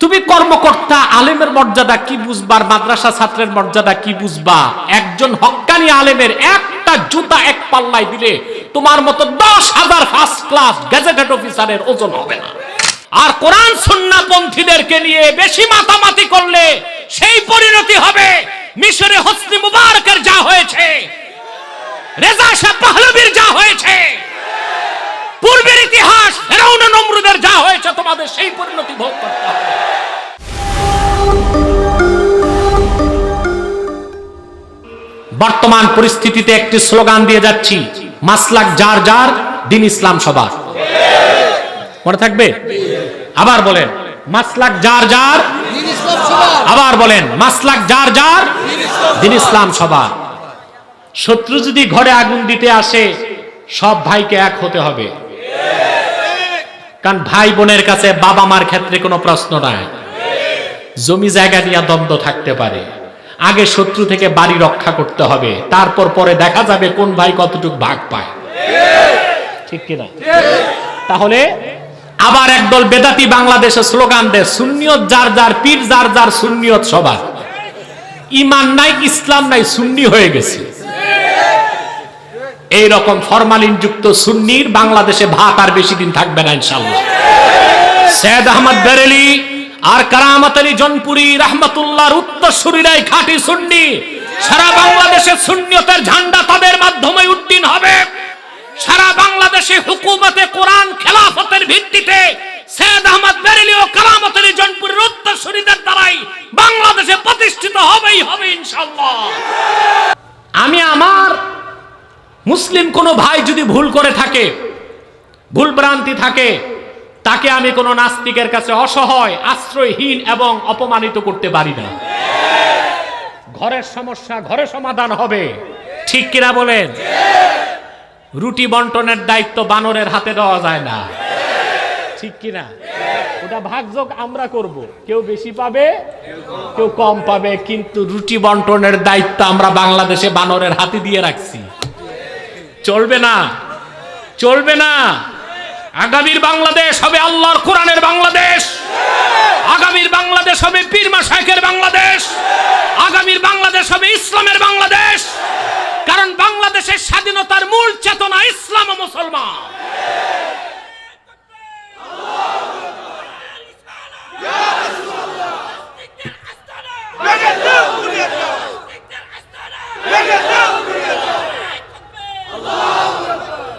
তুমি কর্মকর্তা, আলেমের মর্যাদা কি বুঝবার মাদ্রাসা ছাত্রের মর্যাদা কি বুঝবা? একজন হক্কানি আলেমের একটা জুতা এক পাল্লায় দিলে তোমার মতো দশ হাজার ফার্স্ট ক্লাস গ্যাজেটেড অফিসারের ওজন হবে না। আর কোরআন সুন্নাপন্থীদেরকে নিয়ে বেশি মাতামাতি করলে সেই পরিণতি হবে। মিশরে হসনি মুবারকের যা হয়েছে, রেজা শাহ পাহলবীর যা হয়েছে বর্তমান পরিস্থিতিতে একটি স্লোগান দিয়ে যাচ্ছি, মাসলাক যার যার, দিন ইসলাম সবার। মনে থাকবে? আবার বলেন, মাসলাক যার যার, আবার বলেন, মাসলাক যার যার, দিন ইসলাম সবার। শত্রু যদি ঘরে আগুন দিতে আসে, সব ভাইকে এক হতে হবে। কারণ ভাই বোনের কাছে বাবা মার ক্ষেত্রে কোনো প্রশ্ন নাই। জমি জায়গা নিয়ে দ্বন্দ্ব থাকতে পারে। আগে শত্রু থেকে বাড়ি রক্ষা করতে হবে। তারপর পরে দেখা যাবে কোন ভাই কতটুক ভাগ পায়। ঠিক কিনা? তাহলে আবার একদল বেদাতি বাংলাদেশে স্লোগান দেয়, সুন্নিয়ত যার যার পীর, যার যার সুন্নিয়ত সবার। ইমান নাই, ইসলাম নাই, সুন্নি হয়ে গেছে। এই রকম ফরমালিন যুক্ত সুন্নির বাংলাদেশে ভাত আর বেশি দিন থাকবে না ইনশাল্লাহ সৈয়দ আহমদ বেরেলি আর কারামত আলী জনপুরি রহমতুল্লাহর উত্তরসূরিরাই খাঁটি সুন্নি। সারা বাংলাদেশে সুন্নিয়তের ঝান্ডা তাদের মাধ্যমে উড্ডীন হবে। সারা বাংলাদেশে হুকুমতে কোরআন খেলাফতের ভিত্তিতে সৈয়দ আহমদ বেরেলি ও কারামত আলী জনপুরের উত্তরসূরিদের দ্বারাই বাংলাদেশে প্রতিষ্ঠিত হবেই হবে ইনশাল্লাহ আমি আমার মুসলিম কোনো ভাই যদি ভুল করে থাকে, ভুল ভ্রান্তি থাকে তাকে আমি কোনো নাস্তিকের কাছে অসহায়, আশ্রয়হীন এবং অপমানিত করতে পারি না। ঘরের সমস্যা ঘরে সমাধান হবে। ঠিক কিনা বলেন? রুটি বন্টনের দায়িত্ব বানরের হাতে দেওয়া যায় না। ঠিক কিনা? ওটা ভাগযোগ আমরা করব। কেউ বেশি পাবে, কেউ কম পাবে, কিন্তু রুটি বন্টনের দায়িত্ব আমরা বাংলাদেশে বানরের হাতে দিয়ে রাখছি। চলবে না। চলবে না। আগামীর বাংলাদেশ হবে আল্লাহর কোরআনের বাংলাদেশ। আগামীর বাংলাদেশ হবে পীর মাসায়েকের বাংলাদেশ। আগামীর বাংলাদেশ হবে ইসলামের বাংলাদেশ। কারণ বাংলাদেশের স্বাধীনতার মূল চেতনা ইসলাম ও মুসলমান।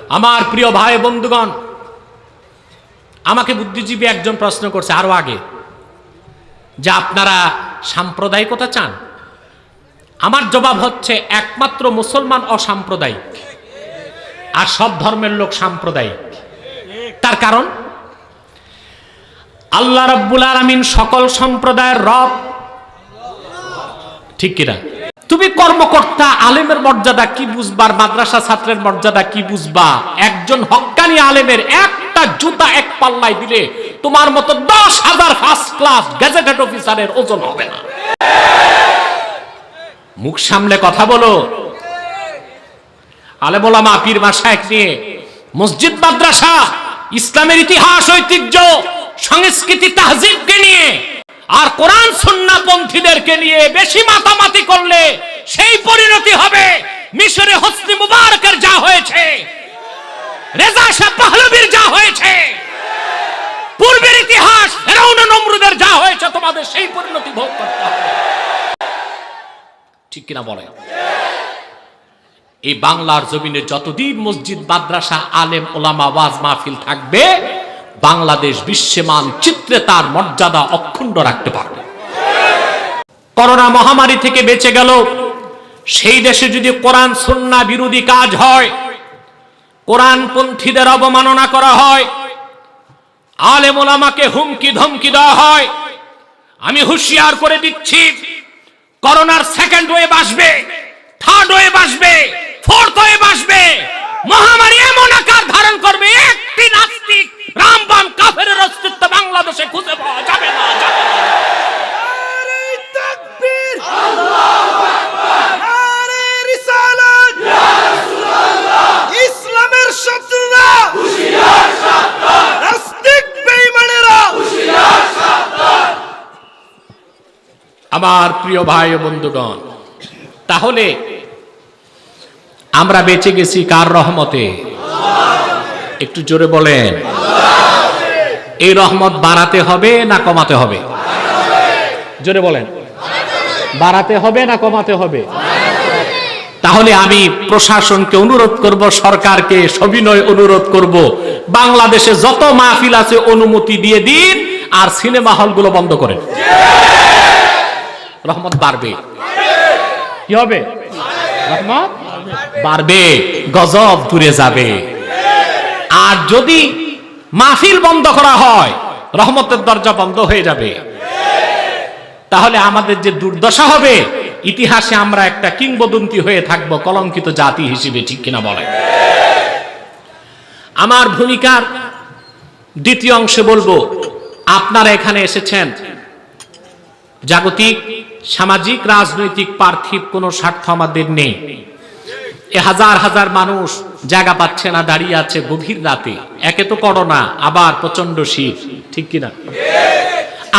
আমার প্রিয় ভাই বন্ধুগণ আমাকে বুদ্ধিজীবী একজন প্রশ্ন করছে, আরও আগে যে আপনারা সাম্প্রদায়িকতা চান? আমার জবাব হচ্ছে, একমাত্র মুসলমান অসাম্প্রদায়িক আর সব ধর্মের লোক সাম্প্রদায়িক। তার কারণ, আল্লাহ রব্বুল আলমিন সকল সম্প্রদায়ের রব। ঠিক কিনা? তুমি কর্মকর্তা, আলেমের মর্যাদা কি বুঝবার মাদ্রাসা ছাত্রের মর্যাদা কি বুঝবা? একজন হক্কানি আলেমের একটা জুতা এক পাল্লায় দিলে তোমার মতো দশ হাজার ফার্স্ট ক্লাস গ্যাজেটেড অফিসারের ওজন হবে না। মুখ সামলে কথা বলো। আলে বলা মা পীর নিয়ে মসজিদ, মাদ্রাসা, ইসলামের ইতিহাস, ঐতিহ্য, সংস্কৃতি, তাহজিবকে নিয়ে আর কোরআন সুন্না পন্থীদেরকে নিয়ে বেশি মাতামাতি করলে সেই পরিণতি হবে। মিশরে হসনি মুবারকের যা হয়েছে, রেজা শাহ পাহলবীর যা হয়েছে, পূর্বের ইতিহাস ফেরাউন নমরুদের যা হয়েছে, তোমাদের সেই পরিণতি ভোগ করতে হবে। ঠিক কিনা বলে? এই বাংলার জমিনে যতদিন মসজিদ, মাদ্রাসা, আলেম, ওলামা, ওয়াজ মাহফিল থাকবে বাংলাদেশ বিশ্বমান চিত্রে তার মর্যাদা অক্ষুণ্ড রাখতে পারবে। করোনা মহামারী থেকে বেঁচে গেল। সেই দেশে যদি কোরআন, সন্না বিরোধী কাজ হয় কোরআন পন্থীদের অবমাননা করা হয় আলেম ওলামাকে হুমকি ধমকি দেওয়া হয়, আমি হুঁশিয়ার করে দিচ্ছি, করোনার সেকেন্ড ওয়েভ আসবে থার্ড ওয়েভ আসবে ফোর্থ ওয়েভ আসবে, মহামারী এমন আকার ধারণ করবে, একটি নাস্তিক রামবাম কাফের অস্তিত্ব বাংলাদেশে খুঁজে পাওয়া যাবে না যাবে না। নারে তাকবীর। নারে রিসালাত। ইসলামের শত্রুরা। নাস্তিক বেঈমানেরা। আমার প্রিয় ভাই বন্ধুগণ তাহলে আমরা বেঁচে গেছি কার রহমতে? একটু জোরে বলেন। এই রহমত বাড়াতে হবে না কমাতে হবে? জোরে বলেন। বাড়াতে হবে না কমাতে হবে? তাহলে আমি প্রশাসনকে অনুরোধ করব, সরকারকে সবিনয় অনুরোধ করব। বাংলাদেশে যত মাহফিল আছে, অনুমতি দিয়ে দিন আর সিনেমা হলগুলো বন্ধ করেন। রহমত বাড়বে। কি হবে? রহমত বাড়বে। গজব দূরে যাবে। আর যদি মাহফিল বন্ধ করা হয়, রহমতের দরজা বন্ধ হয়ে যাবে। তাহলে আমাদের যে দুর্দশা হবে, ইতিহাসে আমরা একটা কিংবদন্তি হয়ে থাকব কলঙ্কিত জাতি হিসেবে, ঠিক কিনা বলে আমার ভূমিকার দ্বিতীয় অংশে বলব, আপনারা এখানে এসেছেন। জাগতিক, সামাজিক, রাজনৈতিক পার্থিব কোনো স্বার্থ আমাদের নেই। এ হাজার হাজার মানুষ জায়গা পাচ্ছে না, দাঁড়িয়ে আছে গভীর রাতে। একে তো করোনা, আবার প্রচণ্ড শীত, ঠিক কিনা?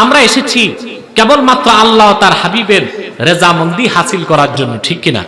আমরা এসেছি কেবলমাত্র আল্লাহ তার হাবিবের রেজামন্দি হাসিল করার জন্য, ঠিক কিনা?